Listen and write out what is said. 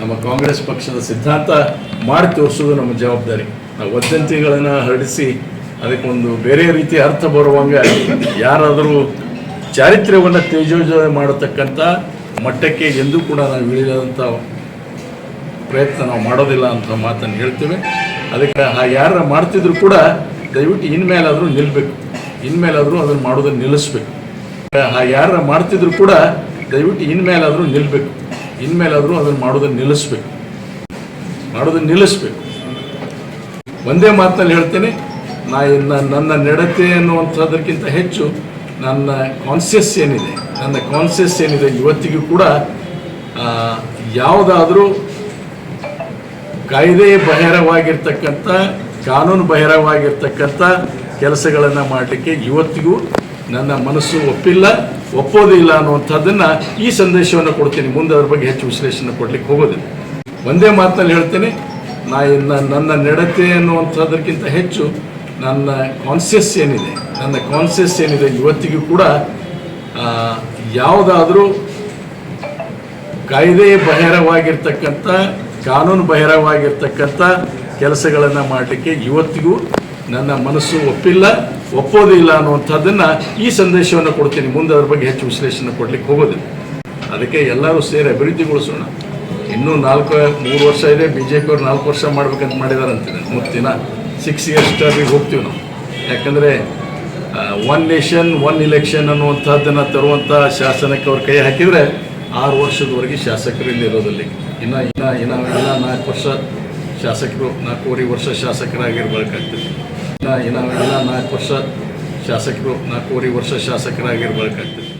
ನಮ್ಮ ಕಾಂಗ್ರೆಸ್ ಪಕ್ಷದ ಸಿದ್ಧಾಂತ ಮಾಡಿ ತೋರಿಸೋದು ನಮ್ಮ ಜವಾಬ್ದಾರಿ. ನಾವು ವದಂತಿಗಳನ್ನು ಹರಡಿಸಿ ಅದಕ್ಕೊಂದು ಬೇರೆ ರೀತಿ ಅರ್ಥ ಬರುವಂಗೆ ಯಾರಾದರೂ ಚಾರಿತ್ರ್ಯವನ್ನು ತೇಜೋಜ ಮಾಡತಕ್ಕಂಥ ಮಟ್ಟಕ್ಕೆ ಎಂದೂ ಕೂಡ ನಾವು ಇಳಿದಂಥ ಪ್ರಯತ್ನ ನಾವು ಮಾಡೋದಿಲ್ಲ ಅಂತ ಮಾತನ್ನು ಹೇಳ್ತೇವೆ. ಅದಕ್ಕೆ ಆ ಯಾರ ಮಾಡ್ತಿದ್ರು ಕೂಡ ದಯವಿಟ್ಟು ಇನ್ಮೇಲಾದರೂ ನಿಲ್ಲಬೇಕು ಇನ್ಮೇಲಾದರೂ ಅದನ್ನು ಮಾಡೋದನ್ನು ನಿಲ್ಲಿಸ್ಬೇಕು. ಆ ಯಾರ ಮಾಡ್ತಿದ್ರು ಕೂಡ ದಯವಿಟ್ಟು ಇನ್ಮೇಲಾದರೂ ನಿಲ್ಲಬೇಕು ಇನ್ಮೇಲಾದರೂ ಅದನ್ನು ಮಾಡೋದನ್ನು ನಿಲ್ಲಿಸ್ಬೇಕು. ಮಾಡೋದನ್ನು ನಿಲ್ಲಿಸ್ಬೇಕು. ಒಂದೇ ಮಾತಿನಲ್ಲಿ ಹೇಳ್ತೇನೆ ನಾ, ನನ್ನ ನಡತೆ ಅನ್ನುವಂಥದ್ದಕ್ಕಿಂತ ಹೆಚ್ಚು ನನ್ನ ಕಾನ್ಸಿಯಸ್ ಏನಿದೆ, ನನ್ನ ಕಾನ್ಸಿಯಸ್ ಏನಿದೆ ಇವತ್ತಿಗೂ ಕೂಡ ಯಾವುದಾದ್ರೂ ಕಾಯ್ದೆ ಬಹಿರವಾಗಿರ್ತಕ್ಕಂಥ, ಕಾನೂನು ಬಹಿರವಾಗಿರ್ತಕ್ಕಂಥ ಕೆಲಸಗಳನ್ನು ಮಾಡಲಿಕ್ಕೆ ಇವತ್ತಿಗೂ ನನ್ನ ಮನಸ್ಸು ಒಪ್ಪಿಲ್ಲ ಒಪ್ಪೋದಿಲ್ಲ ಅನ್ನುವಂಥದ್ದನ್ನು ಈ ಸಂದೇಶವನ್ನು ಕೊಡ್ತೀನಿ. ಮುಂದೆ ಅದ್ರ ಬಗ್ಗೆ ಹೆಚ್ಚು ವಿಶ್ಲೇಷಣೆ ಕೊಡಲಿಕ್ಕೆ ಹೋಗೋದಿಲ್ಲ. ಒಂದೇ ಮಾತಿನಲ್ಲಿ ಹೇಳ್ತೇನೆ, ನಾ ಇನ್ನು ನನ್ನ ನಡತೆ ಅನ್ನುವಂಥದ್ದಕ್ಕಿಂತ ಹೆಚ್ಚು ನನ್ನ ಕಾನ್ಸಿಯಸ್ ಏನಿದೆ, ನನ್ನ ಕಾನ್ಸಿಯಸ್ ಏನಿದೆ ಇವತ್ತಿಗೂ ಕೂಡ ಯಾವುದಾದ್ರೂ ಕಾಯ್ದೆ ಬಹಿರವಾಗಿರ್ತಕ್ಕಂಥ, ಕಾನೂನು ಬಹಿರವಾಗಿರ್ತಕ್ಕಂಥ ಕೆಲಸಗಳನ್ನು ಮಾಡಲಿಕ್ಕೆ ಇವತ್ತಿಗೂ ನನ್ನ ಮನಸ್ಸು ಒಪ್ಪಿಲ್ಲ ಒಪ್ಪೋದಿಲ್ಲ ಅನ್ನುವಂಥದ್ದನ್ನು ಈ ಸಂದೇಶವನ್ನು ಕೊಡ್ತೀನಿ. ಮುಂದೆ ಅದ್ರ ಬಗ್ಗೆ ಹೆಚ್ಚು ವಿಶ್ಲೇಷಣೆ ಕೊಡಲಿಕ್ಕೆ ಹೋಗೋದಿಲ್ಲ. ಅದಕ್ಕೆ ಎಲ್ಲರೂ ಸೇರಿ ಅಭಿವೃದ್ಧಿಗೊಳಿಸೋಣ ಇನ್ನೂ ನಾಲ್ಕು, ಮೂರು ವರ್ಷ ಇದೆ ಬಿ ಜೆ ಪಿಯವ್ರು ನಾಲ್ಕು ವರ್ಷ ಮಾಡ್ಬೇಕಂತ ಮಾಡಿದಾರೆ ಅಂತಿದೆ ದಿನ ಸಿಕ್ಸ್ ಇಯರ್ಸ್ ಟರ್ಮಿಗೆ ಹೋಗ್ತೀವಿ ನಾವು. ಯಾಕಂದರೆ ಒನ್ ನೇಷನ್ ಒನ್ ಇಲೆಕ್ಷನ್ ಅನ್ನುವಂಥದ್ದನ್ನು ತರುವಂಥ ಶಾಸನಕ್ಕೆ ಅವ್ರ ಕೈ ಹಾಕಿದರೆ ಆರು ವರ್ಷದವರೆಗೆ ಶಾಸಕರು ಇಲ್ಲಿ ಇರೋದಿಲ್ಲ. ಇನ್ನು ಇನ್ನು ಇನ್ನು ಇನ್ನು ನಾಲ್ಕು ವರ್ಷ ಶಾಸಕರು ನಾಲ್ಕೂವರೆ ವರ್ಷ ಶಾಸಕರಾಗಿರ್ಬೇಕಾಗ್ತದೆ. ಇಲ್ಲ ನಾಲ್ಕು ವರ್ಷ ಶಾಸಕರು ನಾಲ್ಕೂವರೆ ವರ್ಷ ಶಾಸಕರಾಗಿರ್ಬೇಕಾಗ್ತದೆ.